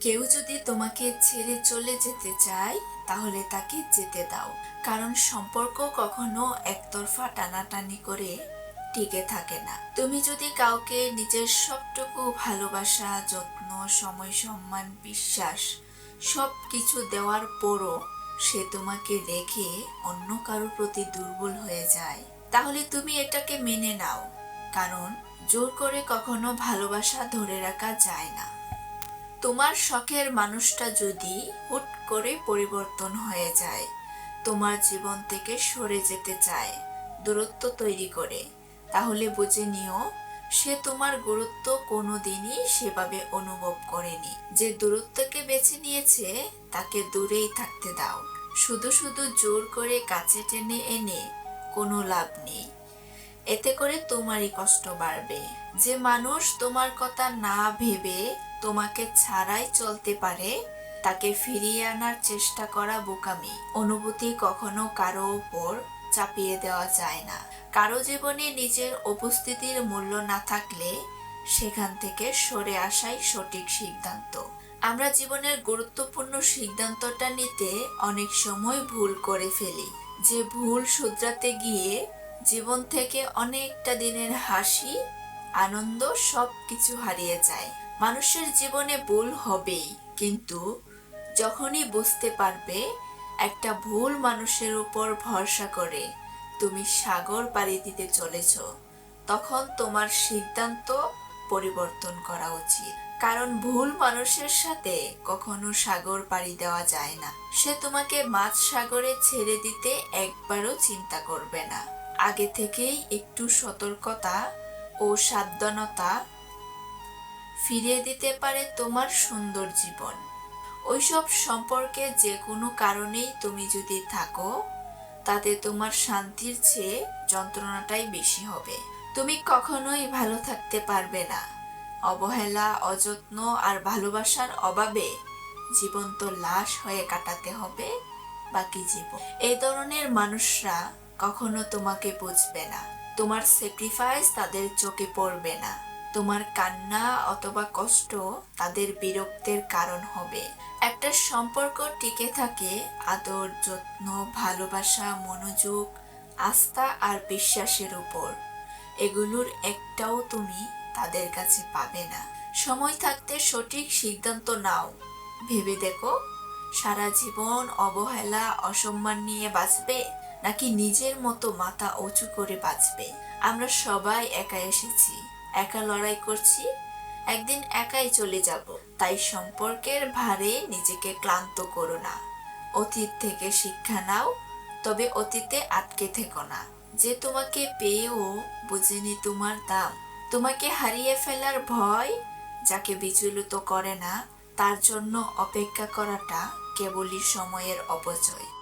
কেউ যদি তোমাকে ছেড়ে চলে যেতে চায়, তাহলে তাকে যেতে দাও। কারণ সম্পর্ক কখনো একতরফা টানাটানি করে টিকে থাকে না। তুমি যদি কাউকে নিজের সবটুকু ভালোবাসা, যত্ন, সময়, সম্মান, বিশ্বাস সব কিছু দেওয়ার পরও সে তোমাকে রেখে অন্য কারোর প্রতি দুর্বল হয়ে যায়, তাহলে তুমি এটাকে মেনে নাও। কারণ জোর করে কখনো ভালোবাসা ধরে রাখা যায় না। তোমার শখের মানুষটা যদি হুট করে পরিবর্তন হয়ে যায়, তোমার জীবন থেকে সরে যেতে চায়, দূরত্ব তৈরি করে, তাহলে বুঝে নিও, সে তোমার গুরুত্ব কোনোদিনই সেভাবে অনুভব করেনি। যে দূরত্বকে বেছে নিয়েছে, তাকে দূরেই থাকতে দাও। শুধু শুধু জোর করে কাছে টেনে এনে কোনো লাভ নেই। এতে করে তোমারই কষ্ট বাড়বে। যে মানুষ তোমার কথা না ভেবে তোমাকে ছাড়াই চলতে পারে, তাকে ফিরিয়ে আনার চেষ্টা করা বোকামি। অনুভূতি কখনো কারও ওপর চাপিয়ে দেওয়া যায় না। কারও জীবনে নিজের উপস্থিতির মূল্য না থাকলে সেখান থেকে সরে আসাই সঠিক সিদ্ধান্ত। আমরা জীবনের গুরুত্বপূর্ণ সিদ্ধান্তটা নিতে অনেক সময় ভুল করে ফেলি। যে ভুল শুধরাতে গিয়ে জীবন থেকে অনেকটা দিনের হাসি আনন্দ সব কিছু হারিয়ে যায়। মানুষের জীবনে ভুল হবেই, কিন্তু যখনই বুঝতে পারবে, একটা ভুল মানুষের উপর ভরসা করে তুমি সাগর পাড়ি দিতে চলেছ, তখন তোমার সিদ্ধান্ত পরিবর্তন করা উচিত। কারণ ভুল মানুষের সাথে কখনো সাগর পাড়ি দেওয়া যায় না। সে তোমাকে মাছ সাগরে ছেড়ে দিতে একবারও চিন্তা করবে না। আগে থেকেই একটু সতর্কতা ও সাবধানতা ফিরিয়ে দিতে পারে তোমার সুন্দর জীবন। ওইসব সম্পর্কে যে কোনো কারণেই তুমি যদি থাকো, তাতে তোমার শান্তির চেয়ে যন্ত্রণাটাই বেশি হবে। তুমি কখনোই ভালো থাকতে পারবে না। অবহেলা, অযত্ন আর ভালোবাসার অভাবে জীবন তো লাশ হয়ে কাটাতে হবে বাকি জীবন। এই ধরনের মানুষরা কখনো তোমাকে বুঝবে না। তোমার স্যাক্রিফাইস তাদের চোখে পড়বে না। তোমার কান্না অথবা কষ্ট তাদের বিরক্তের কারণ হবে। একটা সম্পর্ক টিকে থাকে আদর, যত্ন, ভালোবাসা, মনোযোগ, আস্থা আর বিশ্বাসের উপর। এগুলোর একটাও তুমি তাদের কাছে পাবে না। সময় থাকতে সঠিক সিদ্ধান্ত নাও। ভেবে দেখো, সারা জীবন অবহেলা, অসম্মান নিয়ে বাঁচবে নাকি নিজের মতো মাথা উঁচু করে বাঁচবে? আমরা সবাই একা এসেছি। একা লড়াই করছি। একদিন একাই চলে যাব। তাই সম্পর্কের ভারে নিজেকে ক্লান্ত করো না। অতীত থেকে শিক্ষা নাও, তবে অতীতে আটকে থেকো না। যে তোমাকে পেয়েও বুঝেনি তোমার দাম। তোমাকে হারিয়ে ফেলার ভয় যাকে বিচলিত করে না, তার জন্য অপেক্ষা করাটা কেবলই সময়ের অপচয়।